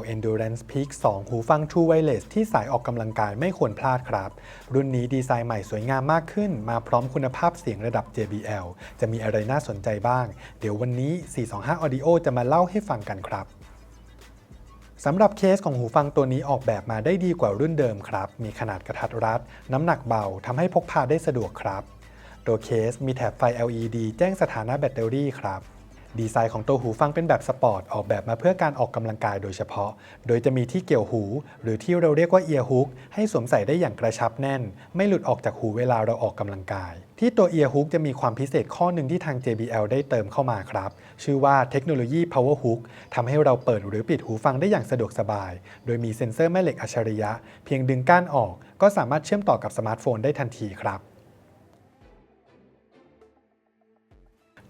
L Endurance Peak 2 หูฟัง True Wireless ที่สายออกกำลังกายไม่ควรพลาดครับ รุ่นนี้ดีไซน์ใหม่สวยงามมากขึ้น มาพร้อมคุณภาพเสียงระดับ JBL จะมีอะไรน่าสนใจบ้าง เดี๋ยววันนี้ 425 Audio จะมาเล่าให้ฟังกันครับสำหรับเคสของหูฟังตัวนี้ออกแบบมาได้ดีกว่ารุ่นเดิมครับ มีขนาดกระทัดรัด น้ำหนักเบาทำให้พกพาได้สะดวกครับ ตัวเคสมีแถบไฟ LED แจ้งสถานะแบตเตอรี่ครับ ดีไซน์ของตัวหูฟังเป็นแบบสปอร์ตออกแบบมาเพื่อการออกกำลังกายโดยเฉพาะ โดยจะมีที่เกี่ยวหู หรือที่เราเรียกว่าเอียร์ฮุกให้สวมใส่ได้อย่างกระชับแน่น ไม่หลุดออกจากหูเวลาเราออกกำลังกาย ที่ตัวเอียร์ฮุกจะมีความพิเศษข้อหนึ่งที่ทาง JBL ได้เติมเข้ามาครับ ชื่อว่าเทคโนโลยี Power Hook ทำให้เราเปิดหรือปิดหูฟังได้อย่างสะดวกสบาย โดยมีเซ็นเซอร์แม่เหล็กอัจฉริยะ เพียงดึงก้านออก ก็สามารถเชื่อมต่อกับสมาร์ทโฟนได้ทันทีครับ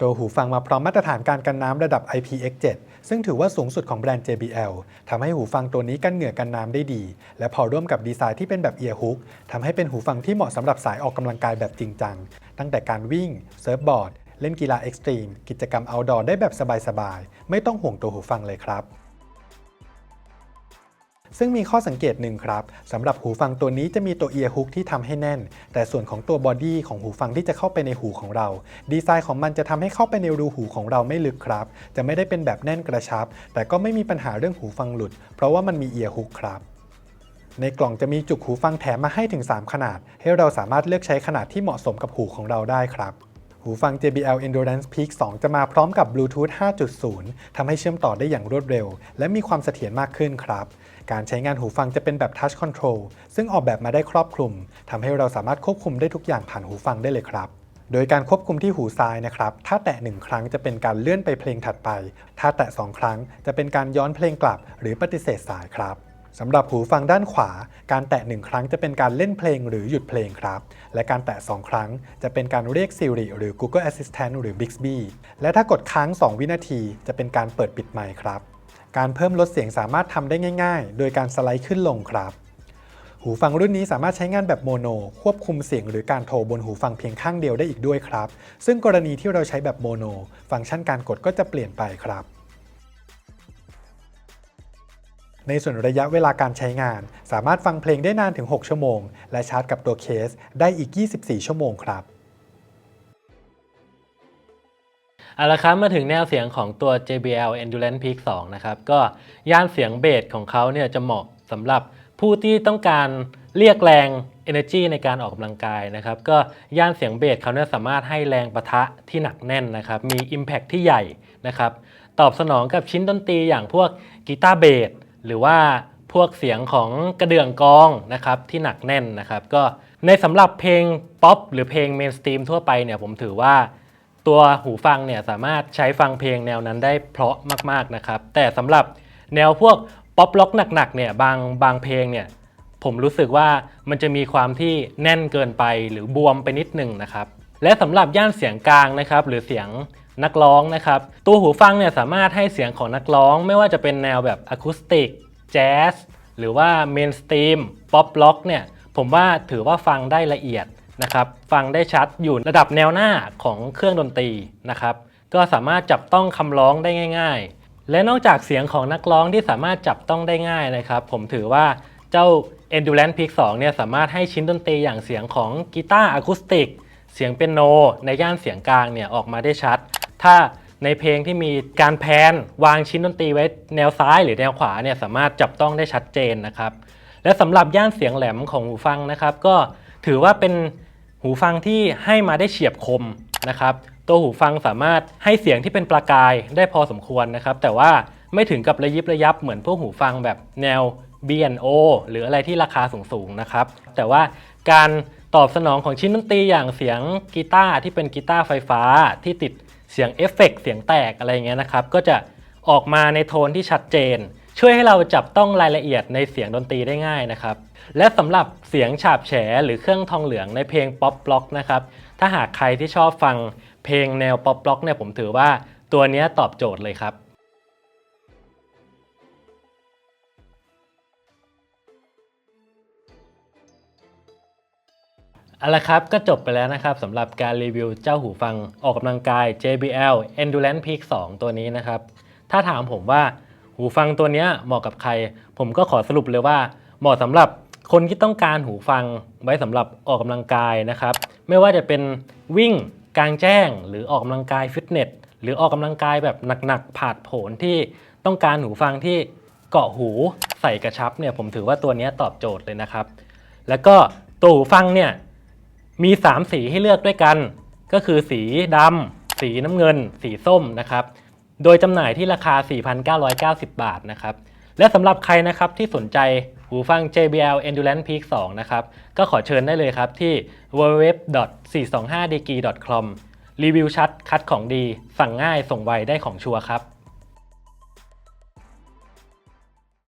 ตัวหูฟังมาพร้อมมาตรฐานการกันน้ำระดับ IPX7 ซึ่งถือว่าสูงสุดของแบรนด์ JBL ทำให้หูฟังตัวนี้กันเหงื่อกันน้ำได้ดี และพอร่วมกับดีไซน์ที่เป็นแบบเอียร์ฮุกทำให้เป็นหูฟังที่เหมาะสำหรับสายออกกำลังกายแบบจริงจัง ตั้งแต่การวิ่ง เซิร์ฟบอร์ด เล่นกีฬาเอ็กซ์ตรีม กิจกรรม outdoor ได้แบบสบายๆ ไม่ต้องห่วงตัวหูฟังเลยครับ ซึ่งมีข้อสังเกตหนึ่งครับสำหรับหูฟังตัวนี้จะมีตัวเอียร์ฮุกที่ทำให้แน่น แต่ส่วนของตัวบอดี้ของหูฟังที่จะเข้าไปในหูของเรา ดีไซน์ของมันจะทำให้เข้าไปในรูหูของเราไม่ลึกครับ จะไม่ได้เป็นแบบแน่นกระชับ แต่ก็ไม่มีปัญหาเรื่องหูฟังหลุด เพราะว่ามันมีเอียร์ฮุกครับในกล่องจะมีจุกหูฟังแถมมาให้ถึง 3 ขนาด ให้เราสามารถเลือกใช้ขนาดที่เหมาะสมกับหูของเราได้ครับ หูฟัง JBL Endurance Peak 2 จะมาพร้อมกับ Bluetooth 5.0 ทำให้เชื่อมต่อได้อย่างรวดเร็ว และมีความเสถียรมากขึ้นครับ การใช้งานหูฟังจะเป็นแบบ Touch Control ซึ่งออกแบบมาได้ครอบคลุม ทำให้เราสามารถควบคุมได้ทุกอย่างผ่านหูฟังได้เลยครับ โดยการควบคุมที่หูซ้ายนะครับ ถ้าแตะ 1 ครั้งจะเป็นการเลื่อนไปเพลงถัดไป ถ้าแตะ 2 ครั้งจะเป็นการย้อนเพลงกลับ หรือปฏิเสธสายครับ สำหรับหูฟังด้านขวา การแตะ 1 ครั้งจะเป็นการเล่นเพลงหรือหยุดเพลงครับ และการแตะ 2 ครั้งจะเป็นการเรียก Siri หรือ Google Assistant หรือ Bixby และถ้ากดค้าง 2 วินาที จะเป็นการเปิดปิดไมค์ครับ การเพิ่มลดเสียงสามารถทำได้ง่ายๆ โดยการสไลด์ขึ้นลงครับ หูฟังรุ่นนี้สามารถใช้งานแบบโมโน ควบคุมเสียงหรือการโทรบนหูฟังเพียงข้างเดียวได้อีกด้วยครับ ซึ่งกรณีที่เราใช้แบบโมโน ฟังก์ชันการกดก็จะเปลี่ยนไปครับ ในส่วนระยะเวลาการใช้งาน สามารถฟังเพลงได้นานถึง 6 ชั่วโมง และชาร์จกับตัวเคสได้อีก 24 ชั่วโมงครับเอาละครับมาถึงแนวเสียงของตัว JBL Endurance Peak 2 นะครับ ก็ย่านเสียงเบสของเขาเนี่ยจะเหมาะสำหรับผู้ที่ต้องการเรียกแรง energy ในการออกกำลังกายนะครับ ก็ย่านเสียงเบสเขาเนี่ยสามารถให้แรงประทะที่หนักแน่นนะครับ มี Impact ที่ใหญ่นะครับ ตอบสนองกับชิ้นดนตรีอย่างพวกกีตาร์เบส หรือว่าพวกเสียงของกระเดื่องกองนะครับที่หนักแน่นนะครับก็ในสำหรับเพลงป๊อปหรือเพลงเมนสตรีมทั่วไปเนี่ยผมถือว่าตัวหูฟังเนี่ยสามารถใช้ฟังเพลงแนวนั้นได้เพราะมากๆนะครับแต่สำหรับแนวพวกป๊อปล็อกหนักๆเนี่ยบางบางเพลงเนี่ยผมรู้สึกว่ามันจะมีความที่แน่นเกินไปหรือบวมไปนิดหนึ่งนะครับและสำหรับย่านเสียงกลางนะครับหรือเสียง นักร้องนะครับ ตัวหูฟังเนี่ยสามารถให้เสียงของนักร้อง ไม่ว่าจะเป็นแนวแบบอะคูสติกแจ๊สหรือว่าเมนสตรีมป๊อปล็อกเนี่ยผมว่าถือว่าฟังได้ละเอียดนะครับ ฟังได้ชัดอยู่ระดับแนวหน้าของเครื่องดนตรีนะครับ ก็สามารถจับต้องคำร้องได้ง่าย ๆ และนอกจากเสียงของนักร้องที่สามารถจับต้องได้ง่ายนะครับ ผมถือว่าเจ้า Endurance Peak 2เนี่ยสามารถให้ชิ้นดนตรีอย่างเสียงของกีตาร์อะคูสติก เสียงเปียโน ในย่านเสียงกลางเนี่ยออกมาได้ชัด ถ้าในเพลงที่มีการแพนวางชิ้นดนตรีไว้แนวซ้ายหรือแนวขวาเนี่ยสามารถจับต้องได้ชัดเจนนะครับ และสำหรับย่านเสียงแหลมของหูฟังนะครับ ก็ถือว่าเป็นหูฟังที่ให้มาได้เฉียบคมนะครับ ตัวหูฟังสามารถให้เสียงที่เป็นประกายได้พอสมควรนะครับ แต่ว่าไม่ถึงกับระยิบระยับเหมือนพวกหูฟังแบบแนว B&O หรืออะไรที่ราคาสูงๆนะครับ แต่ว่าการตอบสนองของชิ้นดนตรีอย่างเสียงกีตาร์ที่เป็นกีตาร์ไฟฟ้าที่ติด เสียงเอฟเฟกต์เสียงแตกอะไรอย่างเงี้ยนะครับ ก็จะออกมาในโทนที่ชัดเจน ช่วยให้เราจับต้องรายละเอียดในเสียงดนตรีได้ง่ายนะครับ และสำหรับเสียงฉาบแฉหรือเครื่องทองเหลืองในเพลงป๊อปบล็อกนะครับ ถ้าหากใครที่ชอบฟังเพลงแนวป๊อปบล็อกเนี่ยผมถือว่าตัวนี้ตอบโจทย์เลยครับ เอาละครับ ก็จบไปแล้วนะครับสำหรับการรีวิวเจ้าหูฟังออกกำลังกาย JBL Endurance Peak 2 ตัวนี้นะครับ ถ้าถามผมว่าหูฟังตัวนี้เหมาะกับใคร ผมก็ขอสรุปเลยว่า เหมาะสำหรับคนที่ต้องการหูฟังไว้สำหรับออกกำลังกายนะครับ ไม่ว่าจะเป็นวิ่งกลางแจ้ง หรือออกกำลังกายฟิตเนสหรือออกกำลังกายแบบหนักๆผาดโผนที่ต้องการหูฟังที่เกาะหูใส่กระชับเนี่ยผมถือว่าตัวนี้ตอบโจทย์เลยนะครับ แล้วก็ตัวหูฟังเนี่ย มี 3 สีให้เลือกด้วยกัน ก็คือสีดำสีน้ำเงิน สีส้มนะครับ โดยจำหน่ายที่ราคา 4,990 บาทนะครับ และสำหรับใครนะครับที่สนใจหูฟัง JBL Endurance Peak 2 นะครับ ก็ขอเชิญได้เลยครับที่ www.425dg.com รีวิวชัด คัดของดี สั่งง่ายส่งไวได้ของชัวร์ครับ